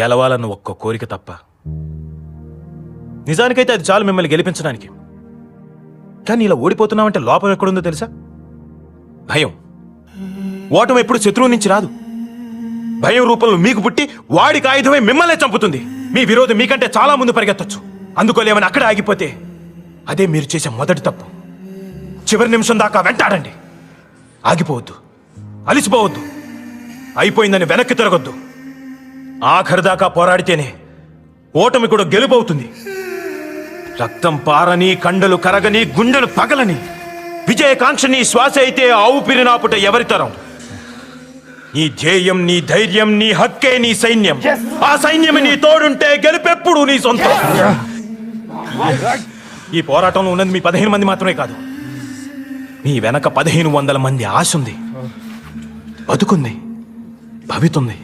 గెలవాలన్న ఒక్క కోరిక తప్ప. నిజానికైతే అది చాలు మిమ్మల్ని గెలిపించడానికి. కానీ ఇలా ఓడిపోతున్నామంటే లోపం ఎక్కడుందో తెలుసా? భయం. ఓటం ఎప్పుడు శత్రువు నుంచి రాదు. భయం రూపంలో మీకు పుట్టి వాడికి ఆయుధమై మిమ్మల్నే చంపుతుంది. మీ విరోధం మీకంటే చాలా ముందు పరిగెత్తొచ్చు. అందుకోలేమని అక్కడ ఆగిపోతే అదే మీరు చేసే మొదటి తప్పు. చివరి నిమిషం దాకా వెంటాడండి. ఆగిపోవద్దు. అలిసిపోవద్దు. అయిపోయిందని వెనక్కి తిరగొద్దు. ఆఖరి దాకా పోరాడితేనే ఓటమి కూడా గెలుపవుతుంది. రక్తం పారని కండలు కరగని గుండెలు పగలని. విజయకాంక్ష నీ శ్వాస అయితే ఆవు పిరినాపుట ఎవరి ఎవరితరం నీ ధ్యేయం నీ ధైర్యం నీ హక్కే నీ సైన్యం. ఆ సైన్యం నీ తోడుంటే గెలుపెప్పుడు నీ సొంతం. ఈ పోరాటంలో ఉన్నది మీ పదిహేను మంది మాత్రమే కాదు. మీ వెనక పదిహేను వందల మంది ఆశ ఉంది బతుకుంది. భవితుంది.